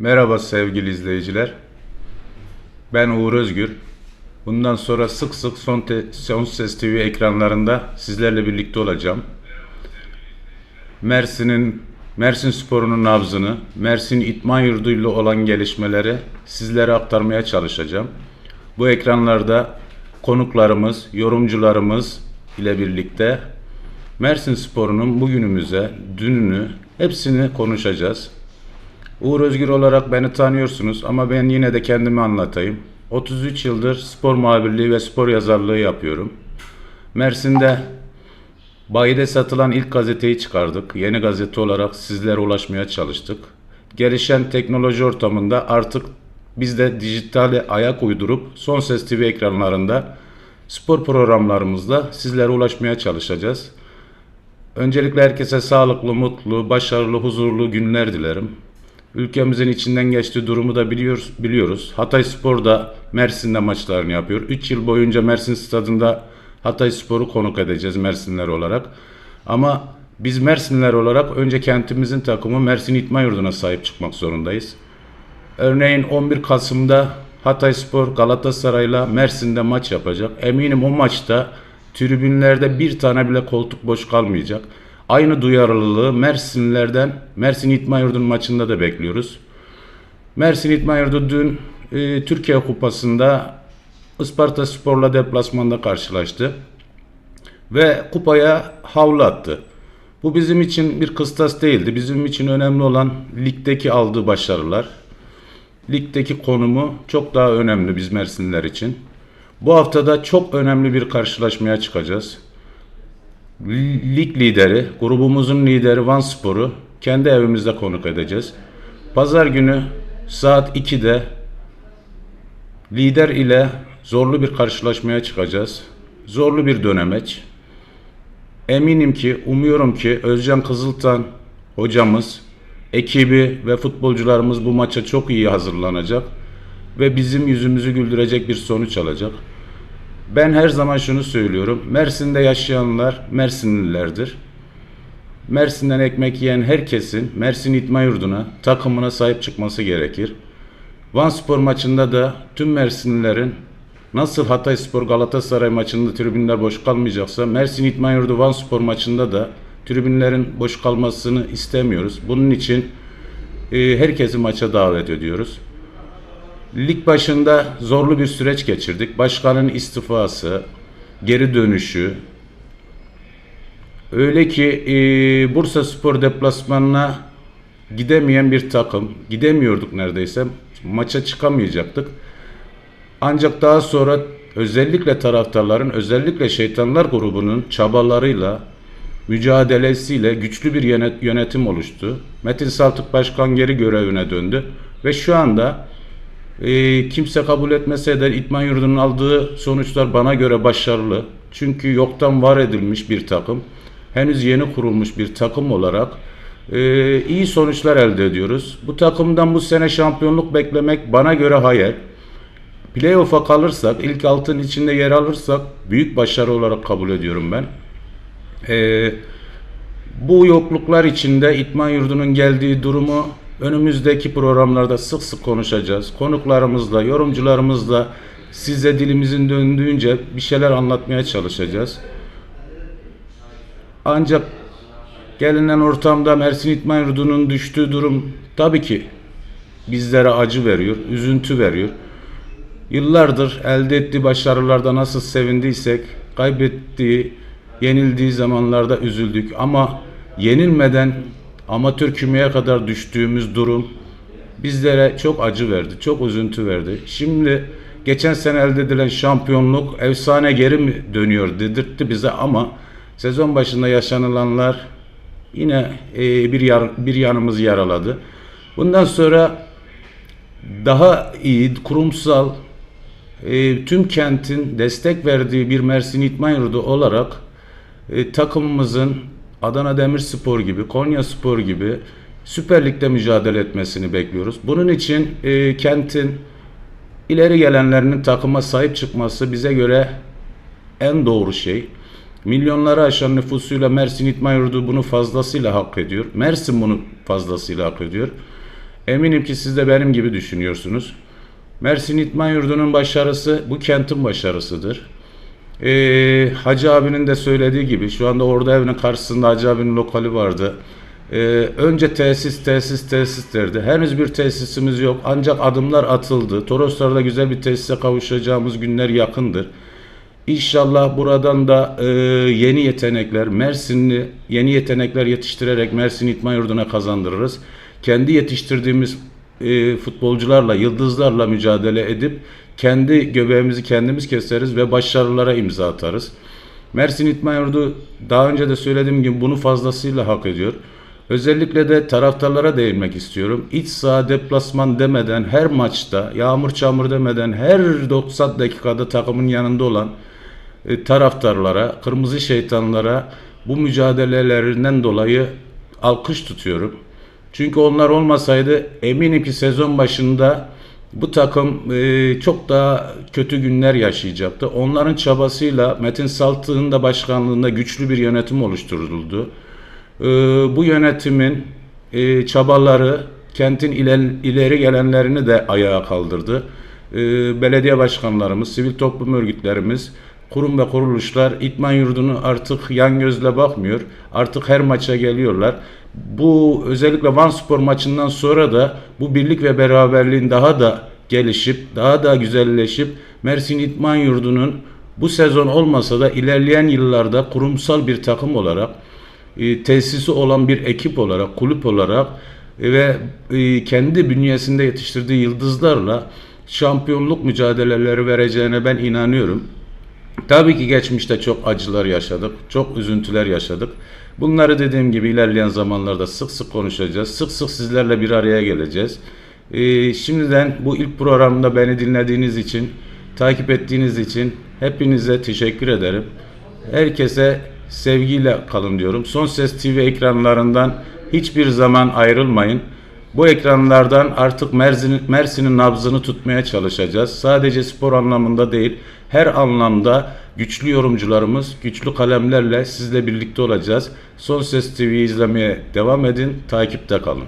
Merhaba sevgili izleyiciler. Ben Uğur Özgür. Bundan sonra sık sık Son, Te- Son Ses TV ekranlarında sizlerle birlikte olacağım. Mersin'in Mersin Sporu'nun nabzını, Mersin İtman Yurdu ile olan gelişmeleri sizlere aktarmaya çalışacağım. Bu ekranlarda konuklarımız, yorumcularımız ile birlikte Mersin Sporu'nun bugünümüze, dününü hepsini konuşacağız. Uğur Özgür olarak beni tanıyorsunuz ama ben yine de kendimi anlatayım. 33 yıldır spor muhabirliği ve spor yazarlığı yapıyorum. Mersin'de bayide satılan ilk gazeteyi çıkardık. Yeni gazete olarak sizlere ulaşmaya çalıştık. Gelişen teknoloji ortamında artık biz de dijitale ayak uydurup Son Ses TV ekranlarında spor programlarımızla sizlere ulaşmaya çalışacağız. Öncelikle herkese sağlıklı, mutlu, başarılı, huzurlu günler dilerim. Ülkemizin içinden geçtiği durumu da biliyoruz. biliyoruz. Hatay Spor da Mersin'de maçlarını yapıyor. 3 yıl boyunca Mersin Stadı'nda Hatay Spor'u konuk edeceğiz Mersinler olarak. Ama biz Mersinler olarak önce kentimizin takımı Mersin İtman Yurdu'na sahip çıkmak zorundayız. Örneğin 11 Kasım'da Hatay Spor Galatasaray'la Mersin'de maç yapacak. Eminim o maçta tribünlerde bir tane bile koltuk boş kalmayacak. Aynı duyarlılığı Mersinlerden Mersin İtman Yurdu'nun maçında da bekliyoruz. Mersin İtman Yurdu dün e, Türkiye Kupası'nda Isparta Spor'la deplasmanda karşılaştı. Ve kupaya havlu attı. Bu bizim için bir kıstas değildi. Bizim için önemli olan ligdeki aldığı başarılar. Ligdeki konumu çok daha önemli biz Mersinliler için. Bu haftada çok önemli bir karşılaşmaya çıkacağız. Lig lideri, grubumuzun lideri Van Spor'u kendi evimizde konuk edeceğiz. Pazar günü saat 2'de lider ile zorlu bir karşılaşmaya çıkacağız. Zorlu bir dönemeç. Eminim ki, umuyorum ki Özcan Kızıltan hocamız, ekibi ve futbolcularımız bu maça çok iyi hazırlanacak ve bizim yüzümüzü güldürecek bir sonuç alacak. Ben her zaman şunu söylüyorum. Mersin'de yaşayanlar Mersinlilerdir. Mersin'den ekmek yiyen herkesin Mersin İtman Yurdu'na, takımına sahip çıkması gerekir. Van Spor maçında da tüm Mersinlilerin nasıl Hatay Spor Galatasaray maçında tribünler boş kalmayacaksa Mersin İtman Yurdu Van Spor maçında da tribünlerin boş kalmasını istemiyoruz. Bunun için e, herkesi maça davet ediyoruz. Lig başında zorlu bir süreç geçirdik. Başkanın istifası, geri dönüşü. Öyle ki e, Bursa Spor deplasmanına gidemeyen bir takım. Gidemiyorduk neredeyse. Maça çıkamayacaktık. Ancak daha sonra özellikle taraftarların, özellikle şeytanlar grubunun çabalarıyla, mücadelesiyle güçlü bir yönet- yönetim oluştu. Metin Saltık Başkan geri görevine döndü ve şu anda e, kimse kabul etmese de İtman Yurdu'nun aldığı sonuçlar bana göre başarılı. Çünkü yoktan var edilmiş bir takım, henüz yeni kurulmuş bir takım olarak e, iyi sonuçlar elde ediyoruz. Bu takımdan bu sene şampiyonluk beklemek bana göre hayal. Playoff'a kalırsak, ilk altın içinde yer alırsak büyük başarı olarak kabul ediyorum ben. Ee, bu yokluklar içinde İtman Yurdu'nun geldiği durumu önümüzdeki programlarda sık sık konuşacağız. Konuklarımızla, yorumcularımızla size dilimizin döndüğünce bir şeyler anlatmaya çalışacağız. Ancak gelinen ortamda Mersin İtman Yurdu'nun düştüğü durum tabii ki bizlere acı veriyor, üzüntü veriyor. Yıllardır elde ettiği başarılarda nasıl sevindiysek, kaybettiği, yenildiği zamanlarda üzüldük. Ama yenilmeden amatör kümeye kadar düştüğümüz durum bizlere çok acı verdi, çok üzüntü verdi. Şimdi geçen sene elde edilen şampiyonluk efsane geri mi dönüyor dedirtti bize ama sezon başında yaşanılanlar yine e, bir yar, bir yanımızı yaraladı. Bundan sonra daha iyi kurumsal e, tüm kentin destek verdiği bir Mersin İtman Yurdu olarak e, takımımızın Adana Demirspor gibi, Konya Spor gibi Süper Lig'de mücadele etmesini bekliyoruz. Bunun için e, kentin ileri gelenlerinin takıma sahip çıkması bize göre en doğru şey. Milyonları aşan nüfusuyla Mersin İtman Yurdu bunu fazlasıyla hak ediyor. Mersin bunu fazlasıyla hak ediyor. Eminim ki siz de benim gibi düşünüyorsunuz. Mersin İtman Yurdu'nun başarısı bu kentin başarısıdır. Ee, Hacı abinin de söylediği gibi şu anda orada evinin karşısında Hacı abinin lokali vardı. Ee, önce tesis tesis tesis derdi. Henüz bir tesisimiz yok ancak adımlar atıldı. Toroslar'da güzel bir tesise kavuşacağımız günler yakındır. İnşallah buradan da e, yeni yetenekler, Mersinli yeni yetenekler yetiştirerek Mersin İtman Yurdu'na kazandırırız. Kendi yetiştirdiğimiz e, futbolcularla, yıldızlarla mücadele edip kendi göbeğimizi kendimiz keseriz ve başarılara imza atarız. Mersin İtman Yurdu daha önce de söylediğim gibi bunu fazlasıyla hak ediyor. Özellikle de taraftarlara değinmek istiyorum. İç saha deplasman demeden her maçta, yağmur çamur demeden her 90 dakikada takımın yanında olan e, taraftarlara, kırmızı şeytanlara bu mücadelelerinden dolayı alkış tutuyorum. Çünkü onlar olmasaydı eminim ki sezon başında bu takım e, çok daha kötü günler yaşayacaktı. Onların çabasıyla Metin Saltık'ın da başkanlığında güçlü bir yönetim oluşturuldu. E, bu yönetimin e, çabaları kentin iler- ileri gelenlerini de ayağa kaldırdı. E, belediye başkanlarımız, sivil toplum örgütlerimiz, kurum ve kuruluşlar İtman Yurdu'nu artık yan gözle bakmıyor. Artık her maça geliyorlar. Bu özellikle Van Spor maçından sonra da bu birlik ve beraberliğin daha da gelişip, daha da güzelleşip Mersin İtman Yurdu'nun bu sezon olmasa da ilerleyen yıllarda kurumsal bir takım olarak e, tesisi olan bir ekip olarak, kulüp olarak e, ve e, kendi bünyesinde yetiştirdiği yıldızlarla şampiyonluk mücadeleleri vereceğine ben inanıyorum. Tabii ki geçmişte çok acılar yaşadık, çok üzüntüler yaşadık. Bunları dediğim gibi ilerleyen zamanlarda sık sık konuşacağız. Sık sık sizlerle bir araya geleceğiz. Ee, şimdiden bu ilk programda beni dinlediğiniz için, takip ettiğiniz için hepinize teşekkür ederim. Herkese sevgiyle kalın diyorum. Son Ses TV ekranlarından hiçbir zaman ayrılmayın. Bu ekranlardan artık Mersin'in Mersin'in nabzını tutmaya çalışacağız. Sadece spor anlamında değil, her anlamda güçlü yorumcularımız, güçlü kalemlerle sizle birlikte olacağız. Son Ses TV'yi izlemeye devam edin, takipte kalın.